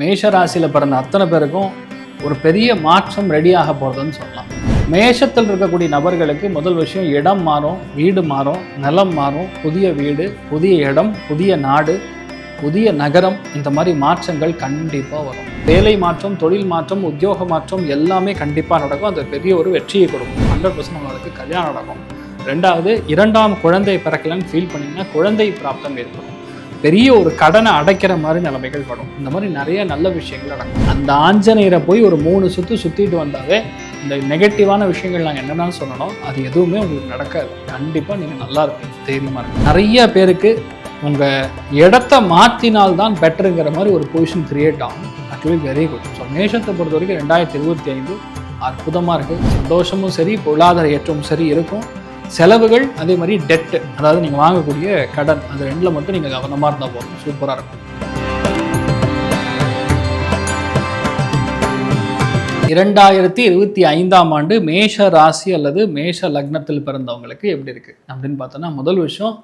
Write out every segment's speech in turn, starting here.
மேஷ ராசியில் பிறந்த அத்தனை பேருக்கும் ஒரு பெரிய மாற்றம் ரெடியாக போகிறதுன்னு சொல்லலாம். மேஷத்தில் இருக்கக்கூடிய நபர்களுக்கு முதல் விஷயம் இடம் மாறும் வீடு மாறும் நிலம் மாறும் புதிய வீடு புதிய இடம் புதிய நாடு புதிய நகரம் இந்த மாதிரி மாற்றங்கள் கண்டிப்பாக வரும். வேலை மாற்றம் தொழில் மாற்றம் உத்தியோக மாற்றம் எல்லாமே கண்டிப்பாக நடக்கும். அது பெரிய ஒரு வெற்றியை கொடுக்கும். ஹண்ட்ரட் பர்சன்ட் உங்களுக்கு கல்யாணம் நடக்கும். ரெண்டாவது இரண்டாம் குழந்தை பிறக்கலன்னு ஃபீல் பண்ணிங்கன்னா குழந்தை பிராப்தம் ஏற்படும். பெரிய ஒரு கடனை அடைக்கிற மாதிரி நிலைமைகள் வரும். இந்த மாதிரி நிறைய நல்ல விஷயங்கள் நடக்கும். அந்த ஆஞ்சநேயரை போய் ஒரு மூணு சுற்று சுற்றிட்டு வந்தாவே இந்த நெகட்டிவான விஷயங்கள் நாங்கள் என்னென்னு சொல்லணும் அது எதுவுமே உங்களுக்கு நடக்காது. கண்டிப்பாக நீங்கள் நல்லா இருப்பீங்க. தைரியமாக இருக்கும் நிறைய பேருக்கு உங்கள் இடத்த மாற்றினால்தான் பெட்டருங்கிற மாதிரி ஒரு பொசிஷன் கிரியேட் ஆகும். ஆக்சுவலி வெரி குட் ஸோ மேஷத்தை பொறுத்த வரைக்கும் ரெண்டாயிரத்தி இருபத்தி ஐந்து அற்புதமாக இருக்குது சந்தோஷமும் சரி பொருளாதார ஏற்றமும் சரி இருக்கும். செலவுகள் அதே மாதிரி டெட்டு அதாவது நீங்கள் வாங்கக்கூடிய கடன் அது ரெண்டில் மட்டும் நீங்கள் கவனமாக இருந்தால் போதும். சூப்பராக இருக்கும். இரண்டாயிரத்தி இருபத்தி ஐந்தாம் ஆண்டு மேஷ ராசி அல்லது மேஷ லக்னத்தில் பிறந்தவங்களுக்கு எப்படி இருக்குது அப்படின்னு பார்த்தோன்னா முதல் விஷயம்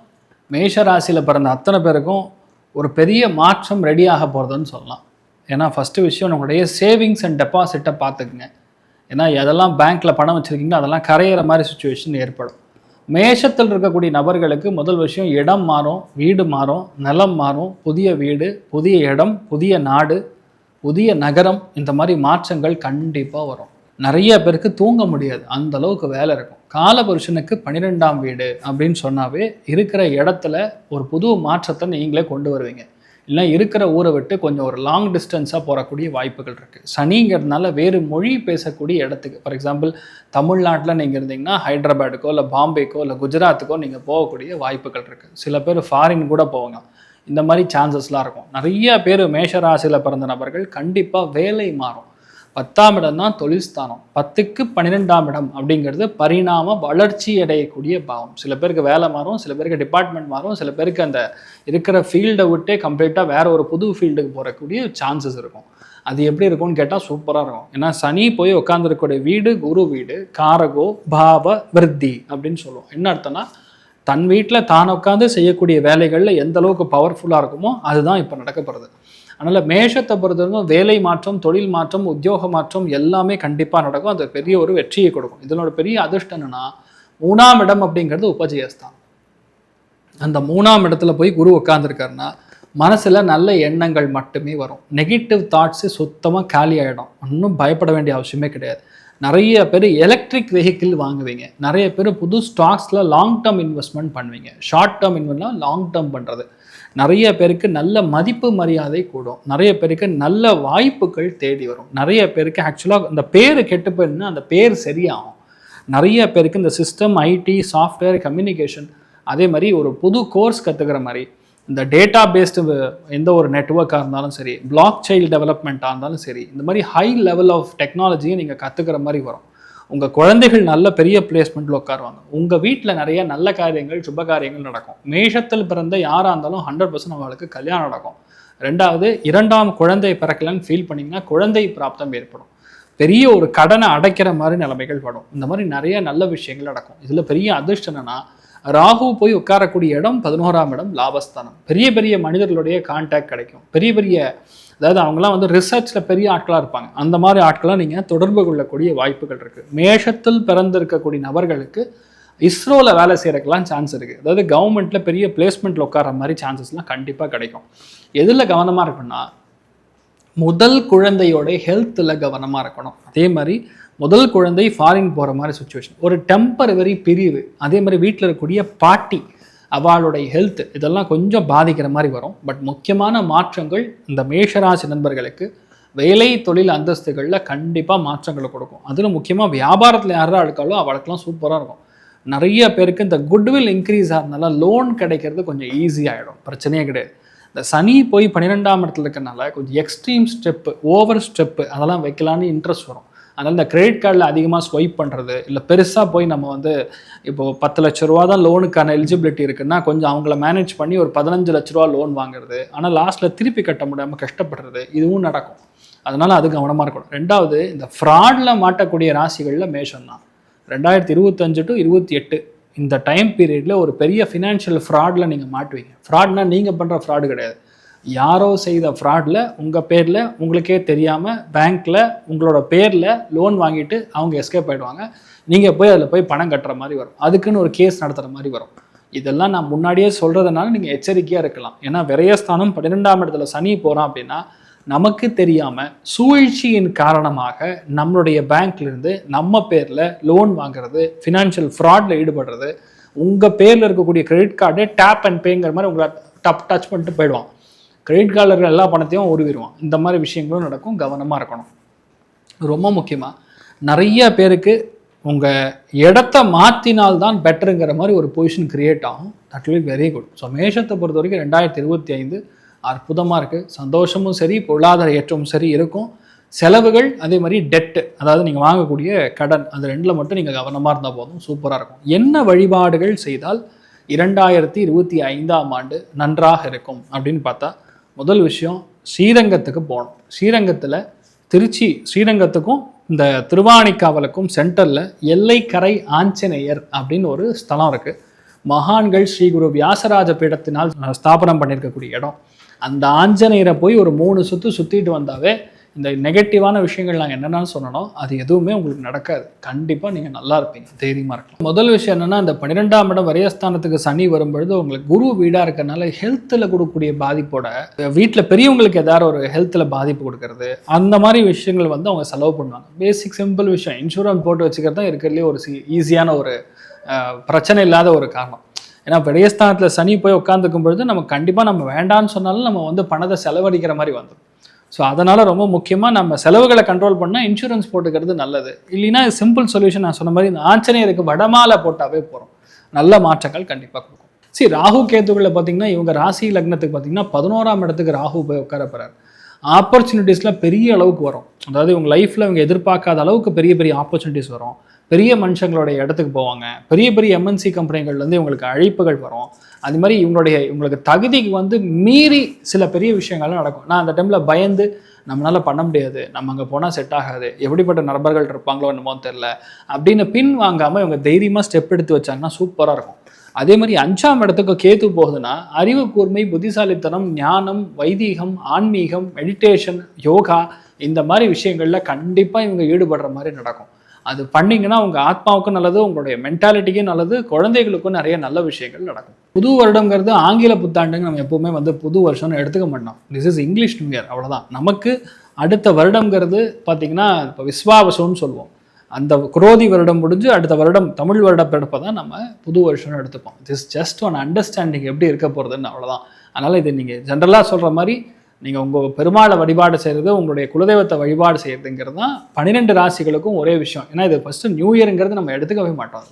மேஷ ராசியில் பிறந்த அத்தனை பேருக்கும் ஒரு பெரிய மாற்றம் ரெடியாக போகிறதுன்னு சொல்லலாம். ஏன்னா ஃபஸ்ட்டு விஷயம் உங்களுடைய சேவிங்ஸ் அண்ட் டெபாசிட்டை பார்த்துக்குங்க. ஏன்னா எதெல்லாம் பேங்க்கில் பணம் வச்சுருக்கீங்களோ அதெல்லாம் கரையிற மாதிரி சுச்சுவேஷன் ஏற்படும். மேஷத்தில் இருக்கக்கூடிய நபர்களுக்கு முதல் விஷயம் இடம் மாறும் வீடு மாறும் நிலம் மாறும் புதிய வீடு புதிய இடம் புதிய நாடு புதிய நகரம் இந்த மாதிரி மாற்றங்கள் கண்டிப்பாக வரும். நிறைய பேருக்கு தூங்க முடியாது. அந்த அளவுக்கு வேலை இருக்கும். காலபுருஷனுக்கு பன்னிரெண்டாம் வீடு அப்படின்னு சொன்னாவே இருக்கிற இடத்துல ஒரு புது மாற்றத்தை நீங்களே கொண்டு வருவீங்க. இல்லை இருக்கிற ஊரை விட்டு கொஞ்சம் ஒரு லாங் டிஸ்டன்ஸாக போகக்கூடிய வாய்ப்புகள் இருக்குது சனிங்கிறதுனால வேறு மொழி பேசக்கூடிய இடத்துக்கு ஃபார் எக்ஸாம்பிள் தமிழ்நாட்டில் நீங்கள் இருந்தீங்கன்னா ஹைதராபாடுக்கோ இல்லை பாம்பேக்கோ இல்லை குஜராத்துக்கோ நீங்கள் போகக்கூடிய வாய்ப்புகள் இருக்குது சில பேர் ஃபாரின் கூட போவாங்க. இந்த மாதிரி சான்சஸ்லாம் இருக்கும். நிறைய பேர் மேஷராசியில் பிறந்த நபர்கள் கண்டிப்பாக வேலை மாறும். பத்தாம் இடம் தான் தொழில்ஸ்தானம் பத்துக்கு பன்னிரெண்டாம் இடம் அப்படிங்கிறது பரிணாம வளர்ச்சி அடையக்கூடிய பாவம். சில பேருக்கு வேலை மாறும் சில பேருக்கு டிபார்ட்மெண்ட் மாறும் சில பேருக்கு அந்த இருக்கிற ஃபீல்டை விட்டே கம்ப்ளீட்டாக வேற ஒரு புது ஃபீல்டுக்கு போகக்கூடிய சான்சஸ் இருக்கும். அது எப்படி இருக்கும்னு கேட்டால் சூப்பராக இருக்கும். ஏன்னா சனி போய் உட்காந்துருக்கூடிய வீடு குரு வீடு காரகோ பாவ விருத்தி அப்படின்னு சொல்லுவோம். என்ன அர்த்தம்னா தன் வீட்டில் தான் உட்காந்து செய்யக்கூடிய வேலைகளில் எந்த அளவுக்கு பவர்ஃபுல்லாக இருக்குமோ அதுதான் இப்போ நடக்கப்படுறது அதனால் மேஷத்தை பொறுத்தவரைக்கும் வேலை மாற்றம் தொழில் மாற்றம் உத்தியோக மாற்றம் எல்லாமே கண்டிப்பாக நடக்கும். அது பெரிய ஒரு வெற்றியை கொடுக்கும். இதனோட பெரிய அதிர்ஷ்டம் என்னன்னா மூணாம் இடம் அப்படிங்கிறது உபஜயஸ்தான் அந்த மூணாம் இடத்துல போய் குரு உட்காந்துருக்காருன்னா மனசில் நல்ல எண்ணங்கள் மட்டுமே வரும். நெகட்டிவ் தாட்ஸு சுத்தமாக காலி ஆகிடும் ஒன்றும் பயப்பட வேண்டிய அவசியமே கிடையாது. நிறைய பேர் எலக்ட்ரிக் வெஹிக்கிள் வாங்குவீங்க. நிறைய பேர் புது ஸ்டாக்ஸில் லாங் டேர்ம் இன்வெஸ்ட்மெண்ட் பண்ணுவீங்க. ஷார்ட் டேர்ம் இன்வெஸ்ட்மெண்ட்லாம் லாங் டேர்ம் பண்ணுறது நிறைய பேருக்கு நல்ல மதிப்பு மரியாதை கூடும். நிறைய பேருக்கு நல்ல வாய்ப்புகள் தேடி வரும். நிறைய பேருக்கு ஆக்சுவலாக இந்த பேர் கெட்டு போயிருந்தா அந்த பேர் சரியாகும். நிறைய பேருக்கு இந்த சிஸ்டம் ஐடி சாஃப்ட்வேர் கம்யூனிகேஷன் அதே மாதிரி ஒரு புது கோர்ஸ் கற்றுக்கிற மாதிரி இந்த டேட்டா பேஸ்டு எந்த ஒரு நெட்ஒர்க்காக இருந்தாலும் சரி பிளாக் சைல்டு டெவலப்மெண்ட்டாக இருந்தாலும் சரி இந்த மாதிரி ஹை லெவல் ஆஃப் டெக்னாலஜியை நீங்கள் கற்றுக்கிற மாதிரி வரும். உங்கள் குழந்தைகள் நல்ல பெரிய பிளேஸ்மெண்ட்டில் உட்காருவாங்க. உங்கள் வீட்டில் நிறைய நல்ல காரியங்கள் சுப காரியங்கள் நடக்கும். மேஷத்தில் பிறந்த யாராக இருந்தாலும் ஹண்ட்ரட் பர்சன்ட் அவங்களுக்கு கல்யாணம் நடக்கும். ரெண்டாவது இரண்டாம் குழந்தை பிறக்கலன்னு ஃபீல் பண்ணிங்கன்னா குழந்தை பிராப்தம் ஏற்படும். பெரிய ஒரு கடனை அடைக்கிற மாதிரி நிலைமைகள் படும் இந்த மாதிரி நிறைய நல்ல விஷயங்கள் நடக்கும். இதில் பெரிய அதிர்ஷ்டம் ராகு போய் உட்காரக்கூடிய இடம் பதினோராம் இடம் லாபஸ்தானம். பெரிய பெரிய மனிதர்களுடைய கான்டாக்ட் கிடைக்கும். பெரிய பெரிய அதாவது அவங்களாம் வந்து ரிசர்ச்சில் பெரிய ஆட்களாக இருப்பாங்க. அந்த மாதிரி ஆட்களாக நீங்கள் தொடர்பு கொள்ளக்கூடிய வாய்ப்புகள் இருக்குது மேஷத்தில் பிறந்திருக்கக்கூடிய நபர்களுக்கு இஸ்ரோவில் வேலை செய்கிறதுக்கெல்லாம் சான்ஸ் இருக்குது அதாவது கவர்மெண்ட்டில் பெரிய பிளேஸ்மெண்ட்டில் உட்கார மாதிரி சான்சஸ்லாம் கண்டிப்பாக கிடைக்கும். எதில் கவனமாக இருக்குன்னா முதல் குழந்தையோட ஹெல்த்தில் கவனமாக இருக்கணும். அதே மாதிரி முதல் குழந்தை ஃபாரின் போகிற மாதிரி சுச்சுவேஷன் ஒரு டெம்பரவரி பிரிவு. அதே மாதிரி வீட்டில் இருக்கக்கூடிய பாட்டி அவளுடைய ஹெல்த் இதெல்லாம் கொஞ்சம் பாதிக்கிற மாதிரி வரும். பட் முக்கியமான மாற்றங்கள் இந்த மேஷராசி நண்பர்களுக்கு வேலை தொழில் அந்தஸ்துகளில் கண்டிப்பாக மாற்றங்களை கொடுக்கும். அதில் முக்கியமாக வியாபாரத்தில் யாராக இருக்காலோ அவளுக்கெல்லாம் சூப்பராக இருக்கும். நிறைய பேருக்கு இந்த குட்வில் இன்க்ரீஸ் ஆகிறதுனால லோன் கிடைக்கிறது கொஞ்சம் ஈஸியாகிடும் பிரச்சனையே கிடையாது. இந்த சனி போய் பன்னிரெண்டாம் இடத்துல இருக்கிறனால கொஞ்சம் எக்ஸ்ட்ரீம் ஸ்டெப்பு ஓவர் ஸ்டெப்பு அதெல்லாம் வைக்கலான்னு இன்ட்ரெஸ்ட் வரும். அதனால் இந்த கிரெடிட் கார்டில் அதிகமாக ஸ்வைப் பண்ணுறது இல்லை பெருசாக போய் நம்ம வந்து இப்போது பத்து லட்ச ரூபா தான் லோனுக்கான எலிஜிபிலிட்டி இருக்குன்னா கொஞ்சம் அவங்கள மேனேஜ் பண்ணி ஒரு பதினஞ்சு லட்ச ரூபா லோன் வாங்குறது. ஆனால் லாஸ்ட்டில் திருப்பி கட்ட முடியாமல் கஷ்டப்படுறது. இதுவும் நடக்கும். அதனால் அது கவனமாக இருக்கணும். ரெண்டாவது இந்த ஃப்ராடில் மாட்டக்கூடிய ராசிகளில் மேஷம் தான். ரெண்டாயிரத்தி இருபத்தஞ்சு டு இருபத்தி எட்டு இந்த டைம் பீரியடில் ஒரு பெரிய ஃபினான்ஷியல் ஃப்ராடில் நீங்கள் மாட்டுவீங்க. ஃப்ராட்னா நீங்கள் பண்ணுற ஃப்ராடு கிடையாது. யாரோ செய்த ஃப்ராடில் உங்கள் பேரில் உங்களுக்கே தெரியாமல் பேங்க்கில் உங்களோட பேரில் லோன் வாங்கிட்டு அவங்க எஸ்கேப் ஆகிடுவாங்க நீங்கள் போய் அதில் போய் பணம் கட்டுற மாதிரி வரும். அதுக்குன்னு ஒரு கேஸ் நடத்துகிற மாதிரி வரும். இதெல்லாம் நான் முன்னாடியே சொல்கிறதுனால நீங்கள் எச்சரிக்கையாக இருக்கலாம். ஏன்னா விரயஸ்தானம் பன்னிரெண்டாம் இடத்துல சனி போகிறோம் அப்படின்னா நமக்கு தெரியாமல் சூழ்ச்சியின் காரணமாக நம்மளுடைய பேங்க்லேருந்து நம்ம பேரில் லோன் வாங்குறது ஃபினான்ஷியல் ஃப்ராடில் ஈடுபடுறது உங்கள் பேரில் இருக்கக்கூடிய கிரெடிட் கார்டு டேப் அண்ட் பேங்கிற மாதிரி உங்களை டப் டச் பண்ணிட்டு போயிடுவான். கிரெடிட் கார்டில் இருக்கிற எல்லா பணத்தையும் உருவிடுவான் இந்த மாதிரி விஷயங்களும் நடக்கும். கவனமாக இருக்கணும். ரொம்ப முக்கியமாக நிறைய பேருக்கு உங்கள் இடத்த மாற்றினால்தான் பெட்டருங்கிற மாதிரி ஒரு பொசிஷன் கிரியேட் ஆகும். That will very good so மேஷத்தை பொறுத்த வரைக்கும் ரெண்டாயிரத்தி இருபத்தி ஐந்து அற்புதமாக இருக்குது சந்தோஷமும் சரி பொருளாதார ஏற்றமும் சரி இருக்கும். செலவுகள் அதே மாதிரி டெட்டு அதாவது நீங்கள் வாங்கக்கூடிய கடன் அந்த ரெண்டில் மட்டும் நீங்கள் கவனமாக இருந்தால் போதும். சூப்பராக இருக்கும். என்ன வழிபாடுகள் செய்தால் இரண்டாயிரத்தி இருபத்தி ஐந்தாம் ஆண்டு நன்றாக இருக்கும் அப்படின்னு பார்த்தா முதல் விஷயம் ஸ்ரீரங்கத்துக்கு போகணும். ஸ்ரீரங்கத்தில் திருச்சி ஸ்ரீரங்கத்துக்கும் இந்த திருவாணிக்காவலுக்கும் சென்டரில் எல்லைக்கரை ஆஞ்சநேயர் அப்படின்னு ஒரு ஸ்தலம் இருக்குது மகான்கள் ஸ்ரீ குரு வியாசராஜ பீடத்தினால் ஸ்தாபனம் பண்ணியிருக்கக்கூடிய இடம். அந்த ஆஞ்சநேயரை போய் ஒரு மூணு சுற்று சுற்றிட்டு வந்தாவே இந்த நெகட்டிவான விஷயங்கள் நாங்கள் என்னென்னு சொன்னோம் அது எதுவுமே உங்களுக்கு நடக்காது. கண்டிப்பாக நீங்கள் நல்லா இருப்பீங்க. தைரியமாக இருக்கலாம். முதல் விஷயம் என்னென்னா இந்த பன்னிரெண்டாம் இடம் வரையஸ்தானத்துக்கு சனி வரும்பொழுது உங்களுக்கு குரு வீடாக இருக்கிறனால ஹெல்த்தில் கொடுக்கக்கூடிய பாதிப்போட வீட்டில் பெரியவங்களுக்கு ஏதாவது ஒரு ஹெல்த்தில் பாதிப்பு கொடுக்கறது அந்த மாதிரி விஷயங்கள் வந்து அவங்க செலவு பண்ணுவாங்க. பேசிக் சிம்பிள் விஷயம். இன்சூரன்ஸ் போட்டு வச்சுக்கிறது தான் இருக்கிறதுலே ஒரு ஈஸியான ஒரு பிரச்சனை இல்லாத ஒரு காரணம். ஏன்னா விடயஸ்தானத்தில் சனி போய் உட்காந்துக்கும் பொழுது நம்ம கண்டிப்பாக நம்ம வேண்டாம்னு சொன்னாலும் நம்ம வந்து பணத்தை செலவழிக்கிற மாதிரி வந்துடும் ஸோ அதனால் ரொம்ப முக்கியமாக நம்ம செலவுகளை கண்ட்ரோல் பண்ணால் இன்சூரன்ஸ் போட்டுக்கிறது நல்லது. இல்லைன்னா சிம்பிள் சொல்யூஷன் நான் சொன்ன மாதிரி இந்த ஆஞ்சநேயருக்கு வடமாலை போட்டாவே போகிறோம் நல்ல மாற்றங்கள் கண்டிப்பாக கொடுக்கும். சரி ராகு கேத்துக்களில் பார்த்தீங்கன்னா இவங்க ராசி லக்னத்துக்கு பார்த்தீங்கன்னா பதினோராம் இடத்துக்கு ராகு போய் உட்கார போகிறார் ஆப்பர்ச்சுனிட்டிஸ்லாம் பெரிய அளவுக்கு வரும். அதாவது இவங்க லைஃப்பில் இவங்க எதிர்பார்க்காத அளவுக்கு பெரிய பெரிய ஆப்பர்ச்சுனிட்டிஸ் வரும். பெரிய மனுஷங்களுடைய இடத்துக்கு போவாங்க. பெரிய பெரிய எம்என்சி கம்பெனிகள்லேருந்து இவங்களுக்கு அழைப்புகள் வரும். அது மாதிரி இவங்களுடைய இவங்களுக்கு தகுதிக்கு வந்து மீறி சில பெரிய விஷயங்கள்லாம் நடக்கும். நான் அந்த டைமில் பயந்து நம்மளால் பண்ண முடியாது. நம்ம அங்கே போனால் செட் ஆகாது. எப்படிப்பட்ட நண்பர்கள் இருப்பாங்களோ என்னமோ தெரில அப்படின்னு பின் வாங்காமல் இவங்க தைரியமாக ஸ்டெப் எடுத்து வச்சாங்கன்னா சூப்பராக இருக்கும். அதே மாதிரி அஞ்சாம் இடத்துக்கு கேத்து போகுதுன்னா அறிவு கூர்மை புத்திசாலித்தனம் ஞானம் வைதீகம் ஆன்மீகம் மெடிடேஷன் யோகா இந்த மாதிரி விஷயங்களில் கண்டிப்பாக இவங்க ஈடுபடுற மாதிரி நடக்கும். அது பண்ணீங்கன்னா உங்க ஆத்மாவுக்கும் நல்லது உங்களுடைய மென்டாலிட்டிக்கும் நல்லது குழந்தைகளுக்கும் நிறைய நல்ல விஷயங்கள் நடக்கும். புது வருடங்கிறது ஆங்கில புத்தாண்டுங்க நம்ம எப்பவுமே வந்து புது வருஷம்னு எடுத்துக்க மாட்டோம். This is English new year அவ்வளோதான் நமக்கு அடுத்த வருடங்கிறது பார்த்தீங்கன்னா இப்போ விஸ்வாவசம்னு சொல்லுவோம். அந்த குரோதி வருடம் முடிஞ்சு அடுத்த வருடம் தமிழ் வருட பிறப்பை தான் நம்ம புது வருஷம்னு எடுத்துப்போம். திஸ் ஜஸ்ட் ஒன் அண்டர்ஸ்டாண்டிங் எப்படி இருக்க போகிறதுன்னு அவ்வளோதான் அதனால் இது நீங்கள் ஜென்ரலாக சொல்கிற மாதிரி நீங்கள் உங்கள் பெருமாளை வழிபாடு செய்கிறது உங்களுடைய குலதெய்வத்தை வழிபாடு செய்கிறதுங்கிறது தான் பன்னிரெண்டு ராசிகளுக்கும் ஒரே விஷயம். ஏன்னா இது ஃபஸ்ட்டு நியூ இயருங்கிறது நம்ம எடுத்துக்கவே மாட்டோம்.